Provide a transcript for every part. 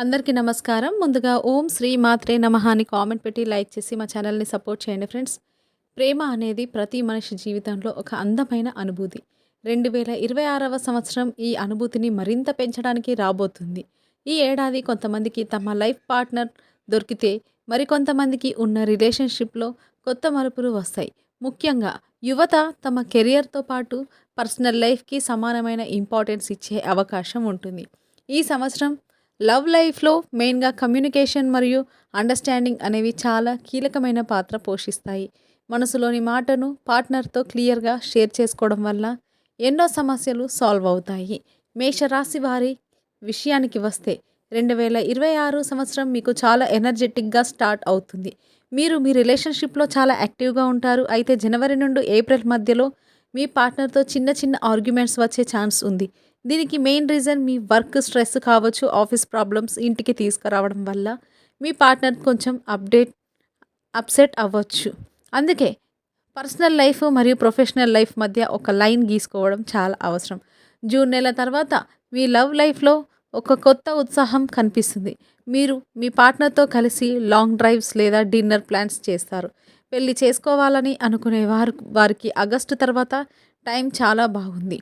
అందరికీ నమస్కారం. ముందుగా ఓం శ్రీ మాత్రే నమ అని కామెంట్ పెట్టి లైక్ చేసి మా ఛానల్ని సపోర్ట్ చేయండి ఫ్రెండ్స్. ప్రేమ అనేది ప్రతి మనిషి జీవితంలో ఒక అందమైన అనుభూతి. రెండు వేల ఇరవై ఆరవ సంవత్సరం ఈ అనుభూతిని మరింత పెంచడానికి రాబోతుంది. ఈ ఏడాది కొంతమందికి తమ లైఫ్ పార్ట్నర్ దొరికితే మరికొంతమందికి ఉన్న రిలేషన్షిప్లో కొత్త మలుపులు వస్తాయి. ముఖ్యంగా యువత తమ కెరియర్తో పాటు పర్సనల్ లైఫ్కి సమానమైన ఇంపార్టెన్స్ ఇచ్చే అవకాశం ఉంటుంది. ఈ సంవత్సరం లవ్ లైఫ్లో మెయిన్గా కమ్యూనికేషన్ మరియు అండర్స్టాండింగ్ అనేవి చాలా కీలకమైన పాత్ర పోషిస్తాయి. మనసులోని మాటను పార్ట్నర్తో క్లియర్గా షేర్ చేసుకోవడం వల్ల ఎన్నో సమస్యలు సాల్వ్ అవుతాయి. మేషరాశి వారి విషయానికి వస్తే రెండు వేల ఇరవై ఆరు సంవత్సరం మీకు చాలా ఎనర్జెటిక్గా స్టార్ట్ అవుతుంది. మీరు మీ రిలేషన్షిప్లో చాలా యాక్టివ్గా ఉంటారు. అయితే జనవరి నుండి ఏప్రిల్ మధ్యలో మీ పార్ట్నర్తో చిన్న చిన్న ఆర్గ్యుమెంట్స్ వచ్చే ఛాన్స్ ఉంది. దీనికి మెయిన్ రీజన్ మీ వర్క్ స్ట్రెస్ కావచ్చు ఆఫీస్ ప్రాబ్లమ్స్ ఇంటికి తీసుకురావడం వల్ల మీ పార్ట్నర్ కొంచెం అప్డేట్ అప్సెట్ అవ్వచ్చు. అందుకే పర్సనల్ లైఫ్ మరియు ప్రొఫెషనల్ లైఫ్ మధ్య ఒక లైన్ గీసుకోవడం చాలా అవసరం. జూన్ నెల తర్వాత మీ లవ్ లైఫ్లో ఒక కొత్త ఉత్సాహం కనిపిస్తుంది. మీరు మీ పార్ట్నర్తో కలిసి లాంగ్ డ్రైవ్స్ లేదా డిన్నర్ ప్లాన్స్ చేస్తారు. పెళ్ళి చేసుకోవాలని అనుకునే వారు వారికి ఆగస్టు తర్వాత టైం చాలా బాగుంది.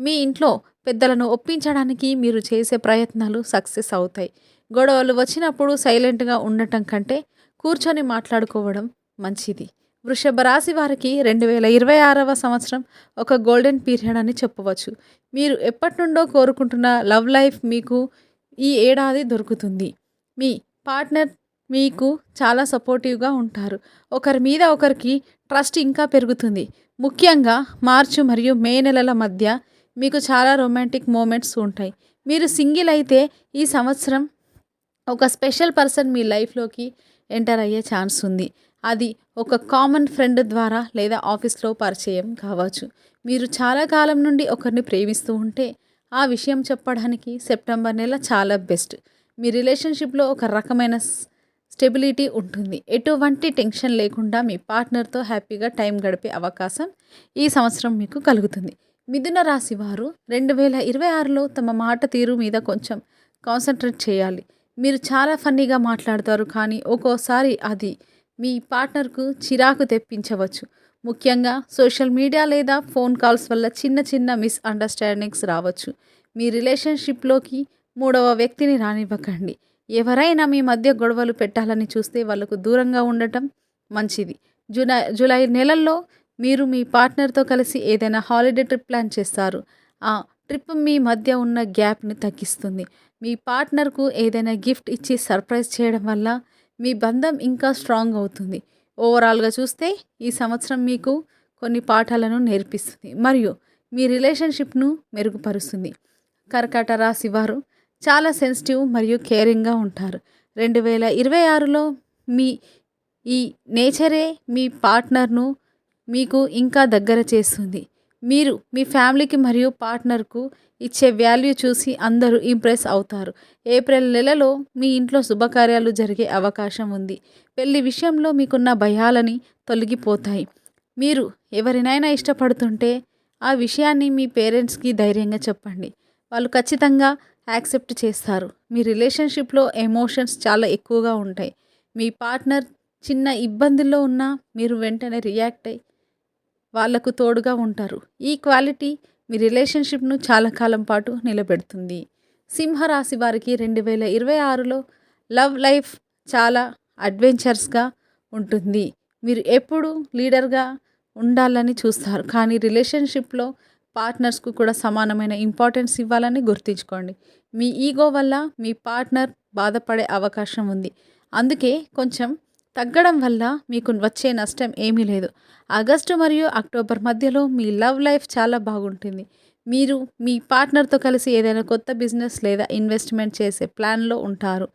మీ ఇంట్లో పెద్దలను ఒప్పించడానికి మీరు చేసే ప్రయత్నాలు సక్సెస్ అవుతాయి. గొడవలు వచ్చినప్పుడు సైలెంట్గా ఉండటం కంటే కూర్చొని మాట్లాడుకోవడం మంచిది. వృషభ రాశి వారికి రెండు వేల ఇరవై ఆరవ సంవత్సరం ఒక గోల్డెన్ పీరియడ్ అని చెప్పవచ్చు. మీరు ఎప్పటి నుండో కోరుకుంటున్న లవ్ లైఫ్ మీకు ఈ ఏడాది దొరుకుతుంది. మీ పార్ట్నర్ మీకు చాలా సపోర్టివ్గా ఉంటారు. ఒకరి మీద ఒకరికి ట్రస్ట్ ఇంకా పెరుగుతుంది. ముఖ్యంగా మార్చి మరియు మే నెలల మధ్య మీకు చాలా రొమాంటిక్ మూమెంట్స్ ఉంటాయి. మీరు సింగిల్ అయితే ఈ సంవత్సరం ఒక స్పెషల్ పర్సన్ మీ లైఫ్లోకి ఎంటర్ అయ్యే ఛాన్స్ ఉంది. అది ఒక కామన్ ఫ్రెండ్ ద్వారా లేదా ఆఫీస్లో పరిచయం కావచ్చు. మీరు చాలా కాలం నుండి ఒకరిని ప్రేమిస్తూ ఉంటే ఆ విషయం చెప్పడానికి సెప్టెంబర్ నెల చాలా బెస్ట్ మీ రిలేషన్షిప్లో ఒక రకమైన స్టెబిలిటీ ఉంటుంది. ఎటువంటి టెన్షన్ లేకుండా మీ పార్ట్నర్తో హ్యాపీగా టైం గడిపే అవకాశం ఈ సంవత్సరం మీకు కలుగుతుంది. మిథున రాశి వారు రెండు వేల ఇరవై ఆరులో తమ మాట తీరు మీద కొంచెం కాన్సన్ట్రేట్ చేయాలి. మీరు చాలా ఫన్నీగా మాట్లాడతారు కానీ ఒక్కోసారి అది మీ పార్ట్నర్కు చిరాకు తెప్పించవచ్చు. ముఖ్యంగా సోషల్ మీడియా లేదా ఫోన్ కాల్స్ వల్ల చిన్న చిన్న మిస్అండర్స్టాండింగ్స్ రావచ్చు. మీ రిలేషన్షిప్లోకి మూడవ వ్యక్తిని రానివ్వకండి. ఎవరైనా మీ మధ్య గొడవలు పెట్టాలని చూస్తే వాళ్ళకు దూరంగా ఉండటం మంచిది. జూలై జూలై నెలల్లో మీరు మీ పార్ట్నర్తో కలిసి ఏదైనా హాలిడే ట్రిప్ ప్లాన్ చేస్తారు. ఆ ట్రిప్ మీ మధ్య ఉన్న గ్యాప్ని తగ్గిస్తుంది. మీ పార్ట్నర్కు ఏదైనా గిఫ్ట్ ఇచ్చి సర్ప్రైజ్ చేయడం వల్ల మీ బంధం ఇంకా స్ట్రాంగ్ అవుతుంది. ఓవరాల్గా చూస్తే ఈ సంవత్సరం మీకు కొన్ని పాఠాలను నేర్పిస్తుంది. మరియు మీ రిలేషన్షిప్ను మెరుగుపరుస్తుంది. కర్కాట రాశి వారు చాలా సెన్సిటివ్ మరియు కేరింగ్గా ఉంటారు. రెండు వేల ఇరవై ఆరులో మీ ఈ నేచరే మీ పార్ట్నర్ను మీకు ఇంకా దగ్గర చేస్తుంది. మీరు మీ ఫ్యామిలీకి మరియు పార్ట్నర్కు ఇచ్చే వాల్యూ చూసి అందరూ ఇంప్రెస్ అవుతారు. ఏప్రిల్ నెలలో మీ ఇంట్లో శుభకార్యాలు జరిగే అవకాశం ఉంది. పెళ్ళి విషయంలో మీకున్న భయాలని తొలగిపోతాయి. మీరు ఎవరినైనా ఇష్టపడుతుంటే ఆ విషయాన్ని మీ పేరెంట్స్కి ధైర్యంగా చెప్పండి. వాళ్ళు ఖచ్చితంగా యాక్సెప్ట్ చేస్తారు. మీ రిలేషన్షిప్లో ఎమోషన్స్ చాలా ఎక్కువగా ఉంటాయి. మీ పార్ట్నర్ చిన్న ఇబ్బందుల్లో ఉన్నా మీరు వెంటనే రియాక్ట్ అయ్యి వాళ్ళకు తోడుగా ఉంటారు. ఈ క్వాలిటీ మీ రిలేషన్షిప్ను చాలా కాలం పాటు నిలబెడుతుంది. సింహరాశి వారికి రెండు వేల ఇరవై ఆరులో లవ్ లైఫ్ చాలా అడ్వెంచర్స్గా ఉంటుంది. మీరు ఎప్పుడు లీడర్గా ఉండాలని చూస్తారు. కానీ రిలేషన్షిప్లో పార్ట్నర్స్కు కూడా సమానమైన ఇంపార్టెన్స్ ఇవ్వాలని గుర్తుంచుకోండి. మీ ఈగో వల్ల మీ పార్ట్నర్ బాధపడే అవకాశం ఉంది. అందుకే కొంచెం తగ్గడం వల్ల మీకు వచ్చే నష్టం ఏమీ లేదు. ఆగస్టు మరియు అక్టోబర్ మధ్యలో మీ లవ్ లైఫ్ చాలా బాగుంటుంది. మీరు మీ పార్ట్నర్తో కలిసి ఏదైనా కొత్త బిజినెస్ లేదా ఇన్వెస్ట్మెంట్ చేసే ప్లాన్లో ఉంటారు.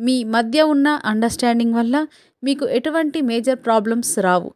మీ మధ్య ఉన్న అండర్స్టాండింగ్ వల్ల మీకు ఎటువంటి మేజర్ ప్రాబ్లమ్స్ రావు.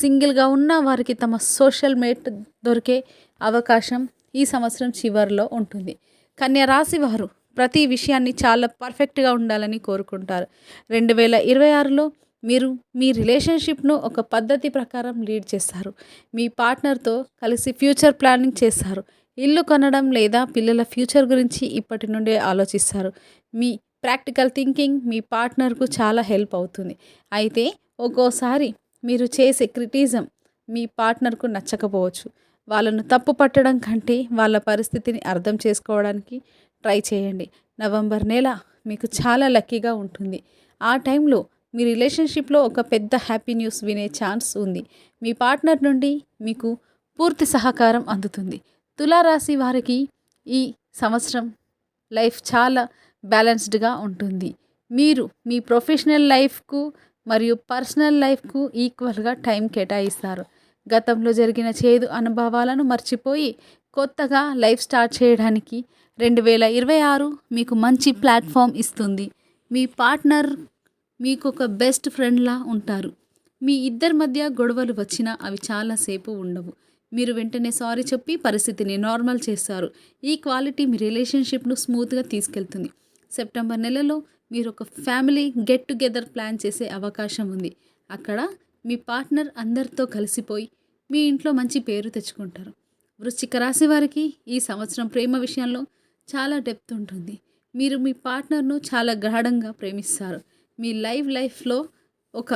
సింగిల్గా ఉన్న వారికి తమ సోషల్ మేట్ దొరికే అవకాశం ఈ సంవత్సరం చివరిలో ఉంటుంది. కన్య రాశి వారు ప్రతి విషయాన్ని చాలా పర్ఫెక్ట్గా ఉండాలని కోరుకుంటారు. రెండు వేల ఇరవై ఆరులో మీరు మీ రిలేషన్షిప్ను ఒక పద్ధతి ప్రకారం లీడ్ చేస్తారు. మీ పార్ట్నర్తో కలిసి ఫ్యూచర్ ప్లానింగ్ చేస్తారు. ఇల్లు కొనడం లేదా పిల్లల ఫ్యూచర్ గురించి ఇప్పటి నుండే ఆలోచిస్తారు. మీ ప్రాక్టికల్ థింకింగ్ మీ పార్ట్నర్కు చాలా హెల్ప్ అవుతుంది. అయితే ఒక్కోసారి మీరు చేసే క్రిటిజం మీ పార్ట్నర్కు నచ్చకపోవచ్చు. వాళ్ళను తప్పు పట్టడం కంటే వాళ్ళ పరిస్థితిని అర్థం చేసుకోవడానికి ట్రై చేయండి. నవంబర్ నెల మీకు చాలా లక్కీగా ఉంటుంది. ఆ టైంలో మీ రిలేషన్షిప్లో ఒక పెద్ద హ్యాపీ న్యూస్ వినే ఛాన్స్ ఉంది. మీ పార్ట్నర్ నుండి మీకు పూర్తి సహకారం అందుతుంది. తులారాశి వారికి ఈ సంవత్సరం లైఫ్ చాలా బ్యాలెన్స్డ్గా ఉంటుంది. మీరు మీ ప్రొఫెషనల్ లైఫ్కు మరియు పర్సనల్ లైఫ్కు ఈక్వల్గా టైం కేటాయిస్తారు. గతంలో జరిగిన చేదు అనుభవాలను మర్చిపోయి కొత్తగా లైఫ్ స్టార్ట్ చేయడానికి రెండు వేల ఇరవై ఆరు మీకు మంచి ప్లాట్ఫామ్ ఇస్తుంది. మీ పార్ట్నర్ మీకు ఒక బెస్ట్ ఫ్రెండ్లా ఉంటారు. మీ ఇద్దరి మధ్య గొడవలు వచ్చినా అవి చాలాసేపు ఉండవు. మీరు వెంటనే సారీ చెప్పి పరిస్థితిని నార్మల్ చేస్తారు. ఈ క్వాలిటీ మీ రిలేషన్షిప్ను స్మూత్గా తీసుకెళ్తుంది. సెప్టెంబర్ నెలలో మీరు ఒక ఫ్యామిలీ గెట్ టుగెదర్ ప్లాన్ చేసే అవకాశం ఉంది. అక్కడ మీ పార్ట్నర్ అందరితో కలిసిపోయి మీ ఇంట్లో మంచి పేరు తెచ్చుకుంటారు. వృశ్చిక రాశి వారికి ఈ సంవత్సరం ప్రేమ విషయంలో చాలా డెప్త్ ఉంటుంది. మీరు మీ పార్ట్నర్ను చాలా గాఢంగా ప్రేమిస్తారు. మీ లైవ్ లైఫ్లో ఒక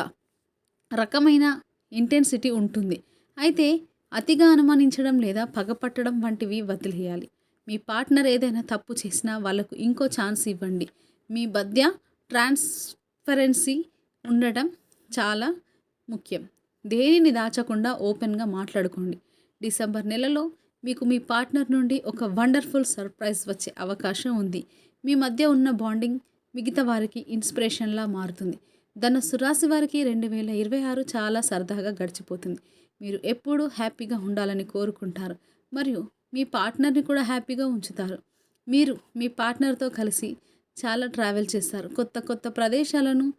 రకమైన ఇంటెన్సిటీ ఉంటుంది. అయితే అతిగా అనుమానించడం లేదా పగపట్టడం వంటివి వదిలేయాలి. మీ పార్ట్నర్ ఏదైనా తప్పు చేసినా వాళ్ళకు ఇంకో ఛాన్స్ ఇవ్వండి. మీ మధ్య ట్రాన్స్పరెన్సీ ఉండటం చాలా ముఖ్యం. దేనిని దాచకుండా ఓపెన్గా మాట్లాడుకోండి. డిసెంబర్ నెలలో మీకు మీ పార్ట్నర్ నుండి ఒక వండర్ఫుల్ సర్ప్రైజ్ వచ్చే అవకాశం ఉంది. మీ మధ్య ఉన్న బాండింగ్ మిగతా వారికి ఇన్స్పిరేషన్లా మారుతుంది. ధనస్సు రాశి వారికి రెండు వేల ఇరవై ఆరు చాలా సరదాగా గడిచిపోతుంది. మీరు ఎప్పుడూ హ్యాపీగా ఉండాలని కోరుకుంటారు. మరియు మీ పార్ట్నర్ని కూడా హ్యాపీగా ఉంచుతారు. మీరు మీ పార్ట్నర్తో కలిసి చాలా ట్రావెల్ చేస్తారు. కొత్త కొత్త ప్రదేశాలను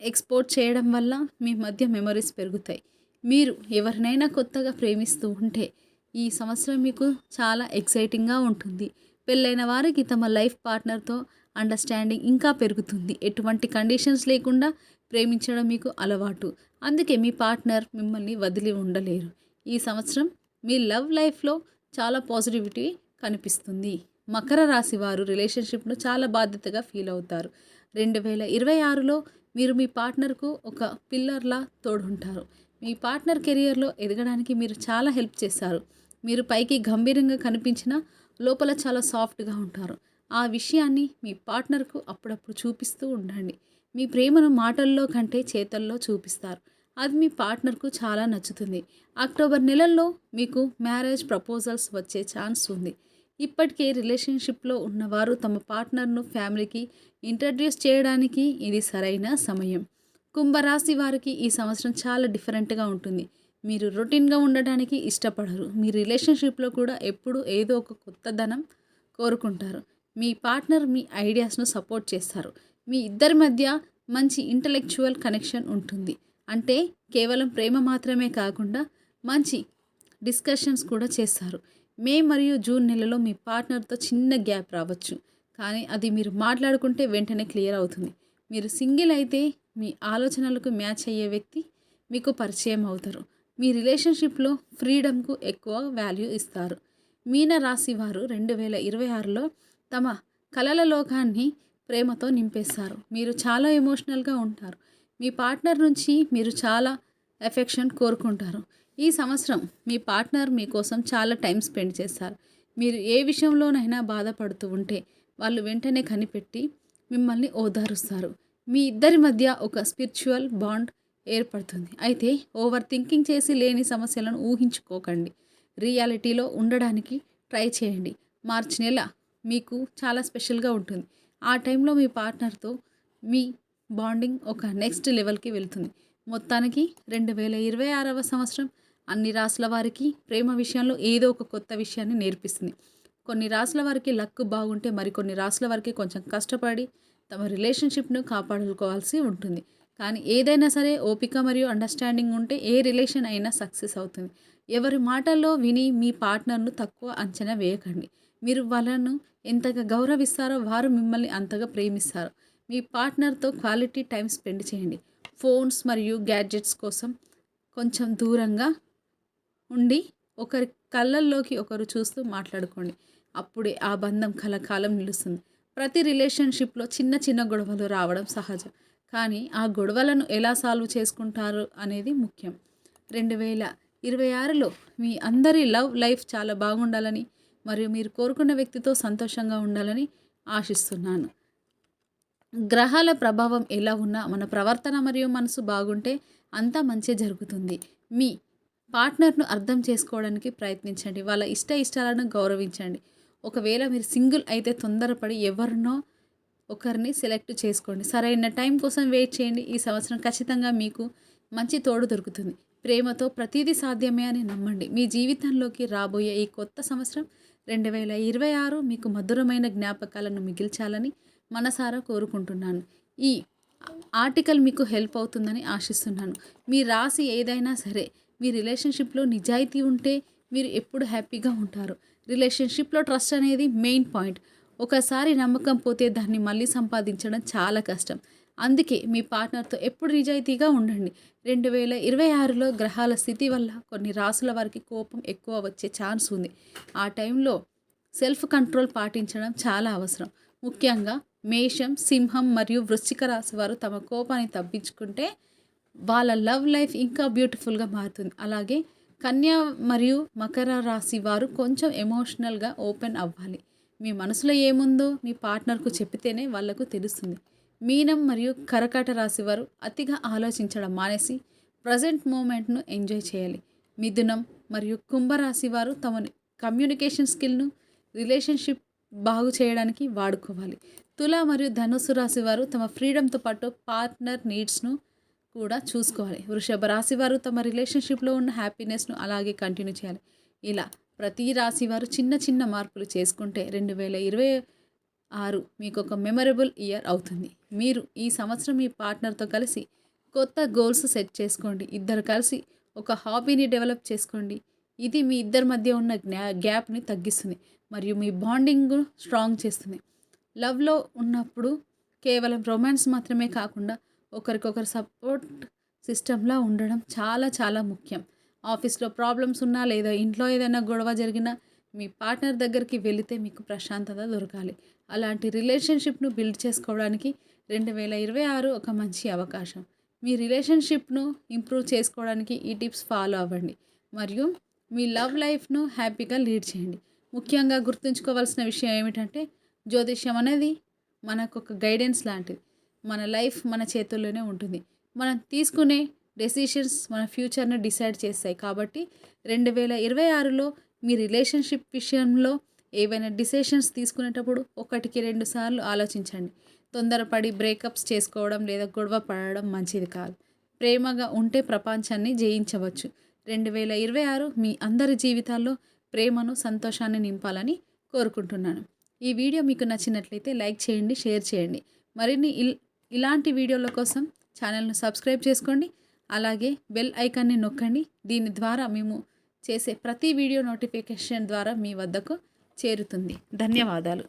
ఎక్స్పోర్ట్ చేయడం వల్ల మీ మధ్య మెమరీస్ పెరుగుతాయి. మీరు ఎవరినైనా కొత్తగా ప్రేమిస్తూ ఉంటే ఈ సంవత్సరం మీకు చాలా ఎక్సైటింగ్గా ఉంటుంది. పెళ్ళైన వారికి తమ లైఫ్ పార్ట్నర్తో అండర్స్టాండింగ్ ఇంకా పెరుగుతుంది. ఎటువంటి కండిషన్స్ లేకుండా ప్రేమించడం మీకు అలవాటు. అందుకే మీ పార్ట్నర్ మిమ్మల్ని వదిలి ఉండలేరు. ఈ సంవత్సరం మీ లవ్ లైఫ్లో చాలా పాజిటివిటీ కనిపిస్తుంది. మకర రాశి వారు రిలేషన్షిప్ను చాలా బాధ్యతగా ఫీల్ అవుతారు. రెండు వేల ఇరవై ఆరులో మీరు మీ పార్ట్నర్కు ఒక పిల్లర్లా తోడుంటారు. మీ పార్ట్నర్ కెరియర్లో ఎదగడానికి మీరు చాలా హెల్ప్ చేస్తారు. మీరు పైకి గంభీరంగా కనిపించినా లోపల చాలా సాఫ్ట్గా ఉంటారు. ఆ విషయాన్ని మీ పార్ట్నర్కు అప్పుడప్పుడు చూపిస్తూ ఉండండి. మీ ప్రేమను మాటల్లో కంటే చేతల్లో చూపిస్తారు. అది మీ పార్ట్నర్కు చాలా నచ్చుతుంది. అక్టోబర్ నెలల్లో మీకు మ్యారేజ్ ప్రపోజల్స్ వచ్చే ఛాన్స్ ఉంది. ఇప్పటికే రిలేషన్షిప్లో ఉన్నవారు తమ పార్ట్నర్ను ఫ్యామిలీకి ఇంట్రడ్యూస్ చేయడానికి ఇది సరైన సమయం. కుంభరాశి వారికి ఈ సంవత్సరం చాలా డిఫరెంట్గా ఉంటుంది. మీరు రొటీన్గా ఉండడానికి ఇష్టపడరు. మీ రిలేషన్షిప్లో కూడా ఎప్పుడూ ఏదో ఒక కొత్తదనం కోరుకుంటారు. మీ పార్ట్నర్ మీ ఐడియాస్ను సపోర్ట్ చేస్తారు. మీ ఇద్దరి మధ్య మంచి ఇంటలెక్చువల్ కనెక్షన్ ఉంటుంది. అంటే కేవలం ప్రేమ మాత్రమే కాకుండా మంచి డిస్కషన్స్ కూడా చేస్తారు. మే మరియు జూన్ నెలలో మీ పార్ట్నర్తో చిన్న గ్యాప్ రావచ్చు. కానీ అది మీరు మాట్లాడుకుంటే వెంటనే క్లియర్ అవుతుంది. మీరు సింగిల్ అయితే మీ ఆలోచనలకు మ్యాచ్ అయ్యే వ్యక్తి మీకు పరిచయం అవుతారు. మీ రిలేషన్షిప్లో ఫ్రీడమ్కు ఎక్కువ వాల్యూ ఇస్తారు. మీన రాశి వారు రెండు వేల ఇరవై ఆరులో తమ కలల లోకాన్ని ప్రేమతో నింపేస్తారు మీరు చాలా ఎమోషనల్గా ఉంటారు. మీ పార్ట్నర్ నుంచి మీరు చాలా ఎఫెక్షన్ కోరుకుంటారు. ఈ సంవత్సరం మీ పార్ట్నర్ మీకోసం చాలా టైం స్పెండ్ చేస్తారు మీరు ఏ విషయంలోనైనా బాధపడుతూ ఉంటే వాళ్ళు వెంటనే కనిపెట్టి మిమ్మల్ని ఓదారుస్తారు. మీ ఇద్దరి మధ్య ఒక స్పిరిచువల్ బాండ్ ఏర్పడుతుంది. అయితే ఓవర్ థింకింగ్ చేసి లేని సమస్యలను ఊహించుకోకండి. రియాలిటీలో ఉండడానికి ట్రై చేయండి. మార్చి నెల మీకు చాలా స్పెషల్గా ఉంటుంది. ఆ టైంలో మీ పార్ట్నర్తో మీ బాండింగ్ ఒక నెక్స్ట్ లెవెల్కి వెళ్తుంది. మొత్తానికి రెండు వేల ఇరవై ఆరవ సంవత్సరం అన్ని రాసుల వారికి ప్రేమ విషయంలో ఏదో ఒక కొత్త విషయాన్ని నేర్పిస్తుంది. కొన్ని రాసుల వారికి లక్ బాగుంటే మరికొన్ని రాసుల వారికి కొంచెం కష్టపడి తమ రిలేషన్షిప్ను కాపాడుకోవాల్సి ఉంటుంది. కానీ ఏదైనా సరే ఓపిక మరియు అండర్స్టాండింగ్ ఉంటే ఏ రిలేషన్ అయినా సక్సెస్ అవుతుంది. ఎవరి మాటల్లో విని మీ పార్ట్నర్ను తక్కువ అంచనా వేయకండి. మీరు వాళ్ళను ఎంతగా గౌరవిస్తారో వారు మిమ్మల్ని అంతగా ప్రేమిస్తారు. మీ పార్ట్నర్తో క్వాలిటీ టైం స్పెండ్ చేయండి. ఫోన్స్ మరియు గ్యాడ్జెట్స్ కోసం కొంచెం దూరంగా ఉండి ఒకరి కళ్ళల్లోకి ఒకరు చూస్తూ మాట్లాడుకోండి. అప్పుడే ఆ బంధం కలకాలం నిలుస్తుంది. ప్రతి రిలేషన్షిప్లో చిన్న చిన్న గొడవలు రావడం సహజం. కానీ ఆ గొడవలను ఎలా సాల్వ్ చేసుకుంటారు అనేది ముఖ్యం. రెండు వేల ఇరవై ఆరులో మీ అందరి లవ్ లైఫ్ చాలా బాగుండాలని మరియు మీరు కోరుకున్న వ్యక్తితో సంతోషంగా ఉండాలని ఆశిస్తున్నాను. గ్రహాల ప్రభావం ఎలా ఉన్నా మన ప్రవర్తన మరియు మనసు బాగుంటే అంతా మంచి జరుగుతుంది. మీ పార్ట్నర్ను అర్థం చేసుకోవడానికి ప్రయత్నించండి. వాళ్ళ ఇష్ట ఇష్టాలను గౌరవించండి. ఒకవేళ మీరు సింగిల్ అయితే తొందరపడి ఎవరినో ఒకరిని సెలెక్ట్ చేసుకోండి. సరైన టైం కోసం వెయిట్ చేయండి. ఈ సంవత్సరం ఖచ్చితంగా మీకు మంచి తోడు దొరుకుతుంది. ప్రేమతో ప్రతిదీ సాధ్యమే అని నమ్మండి. మీ జీవితంలోకి రాబోయే ఈ కొత్త సంవత్సరం రెండు వేల ఇరవై ఆరు మీకు మధురమైన జ్ఞాపకాలను మిగిల్చాలని మనసారా కోరుకుంటున్నాను. ఈ ఆర్టికల్ మీకు హెల్ప్ అవుతుందని ఆశిస్తున్నాను. మీ రాసి ఏదైనా సరే మీ రిలేషన్షిప్లో నిజాయితీ ఉంటే మీరు ఎప్పుడు హ్యాపీగా ఉంటారు. రిలేషన్షిప్లో ట్రస్ట్ అనేది మెయిన్ పాయింట్. ఒకసారి నమ్మకం పోతే దాన్ని మళ్ళీ సంపాదించడం చాలా కష్టం. అందుకే మీ పార్ట్నర్తో ఎప్పుడు నిజాయితీగా ఉండండి. రెండు వేల ఇరవై ఆరులో గ్రహాల స్థితి వల్ల కొన్ని రాసుల వారికి కోపం ఎక్కువ వచ్చే ఛాన్స్ ఉంది. ఆ టైంలో సెల్ఫ్ కంట్రోల్ పాటించడం చాలా అవసరం. ముఖ్యంగా మేషం సింహం మరియు వృశ్చిక రాశి వారు తమ కోపాన్ని తప్పించుకుంటే వాళ్ళ లవ్ లైఫ్ ఇంకా బ్యూటిఫుల్గా మారుతుంది. అలాగే కన్యా మరియు మకర రాశి వారు కొంచెం ఎమోషనల్గా ఓపెన్ అవ్వాలి. మీ మనసులో ఏముందో మీ పార్ట్నర్కు చెప్తేనే వాళ్ళకు తెలుస్తుంది. మీనం మరియు కరకాట రాశి వారు అతిగా ఆలోచించడం మానేసి ప్రజెంట్ మూమెంట్ను ఎంజాయ్ చేయాలి. మిథునం మరియు కుంభరాశి వారు తమ కమ్యూనికేషన్ స్కిల్ను రిలేషన్షిప్ బాగు చేయడానికి వాడుకోవాలి. తుల మరియు ధనుసు రాశి వారు తమ ఫ్రీడమ్తో పాటు పార్ట్నర్ నీడ్స్ను కూడా చూసుకోవాలి. వృషభ రాశి వారు తమ రిలేషన్షిప్లో ఉన్న హ్యాపీనెస్ను అలాగే కంటిన్యూ చేయాలి. ఇలా ప్రతి రాశి వారు చిన్న చిన్న మార్పులు చేసుకుంటే రెండు వేల ఇరవై ఆరు. మీకు ఒక మెమరబుల్ ఇయర్ అవుతుంది. మీరు ఈ సంవత్సరం మీ పార్ట్నర్తో కలిసి కొత్త గోల్స్ సెట్ చేసుకోండి. ఇద్దరు కలిసి ఒక హాబీని డెవలప్ చేసుకోండి. ఇది మీ ఇద్దరి మధ్య ఉన్న గ్యా గ్యాప్ని తగ్గిస్తుంది. మరియు మీ బాండింగ్ స్ట్రాంగ్ చేస్తుంది. లవ్లో ఉన్నప్పుడు కేవలం రొమాన్స్ మాత్రమే కాకుండా ఒకరికొకరు సపోర్ట్ సిస్టంలా ఉండడం చాలా చాలా ముఖ్యం. ఆఫీస్లో ప్రాబ్లమ్స్ ఉన్నా లేదా ఇంట్లో ఏదైనా గొడవ జరిగినా మీ పార్ట్నర్ దగ్గరికి వెళితే మీకు ప్రశాంతత దొరకాలి. అలాంటి రిలేషన్షిప్ను బిల్డ్ చేసుకోవడానికి రెండు వేల ఇరవై ఆరు ఒక మంచి అవకాశం. మీ రిలేషన్షిప్ను ఇంప్రూవ్ చేసుకోవడానికి ఈ టిప్స్ ఫాలో అవ్వండి. మరియు మీ లవ్ లైఫ్ను హ్యాపీగా లీడ్ చేయండి. ముఖ్యంగా గుర్తుంచుకోవాల్సిన విషయం ఏమిటంటే జ్యోతిష్యం అనేది మనకు ఒక గైడెన్స్ లాంటిది. మన లైఫ్ మన చేతుల్లోనే ఉంటుంది. మనం తీసుకునే డెసిషన్స్ మన ఫ్యూచర్ను డిసైడ్ చేస్తాయి. కాబట్టి రెండు వేల ఇరవై ఆరులో మీ రిలేషన్షిప్ విషయంలో ఏవైనా డిసిషన్స్ తీసుకునేటప్పుడు ఒకటికి రెండు సార్లు ఆలోచించండి. తొందరపడి బ్రేకప్స్ చేసుకోవడం లేదా గొడవ పడడం మంచిది కాదు. ప్రేమగా ఉంటే ప్రపంచాన్ని జయించవచ్చు. రెండు వేల ఇరవై ఆరు మీ అందరి జీవితాల్లో ప్రేమను సంతోషాన్ని నింపాలని కోరుకుంటున్నాను. ఈ వీడియో మీకు నచ్చినట్లయితే లైక్ చేయండి షేర్ చేయండి. మరిన్ని ఇల్ ఇలాంటి వీడియోల కోసం ఛానల్ను సబ్స్క్రైబ్ చేసుకోండి. అలాగే బెల్ ఐకాన్ని నొక్కండి. దీని ద్వారా మేము చేసే ప్రతి వీడియో నోటిఫికేషన్ ద్వారా మీ వద్దకు చేరుతుంది. ధన్యవాదాలు.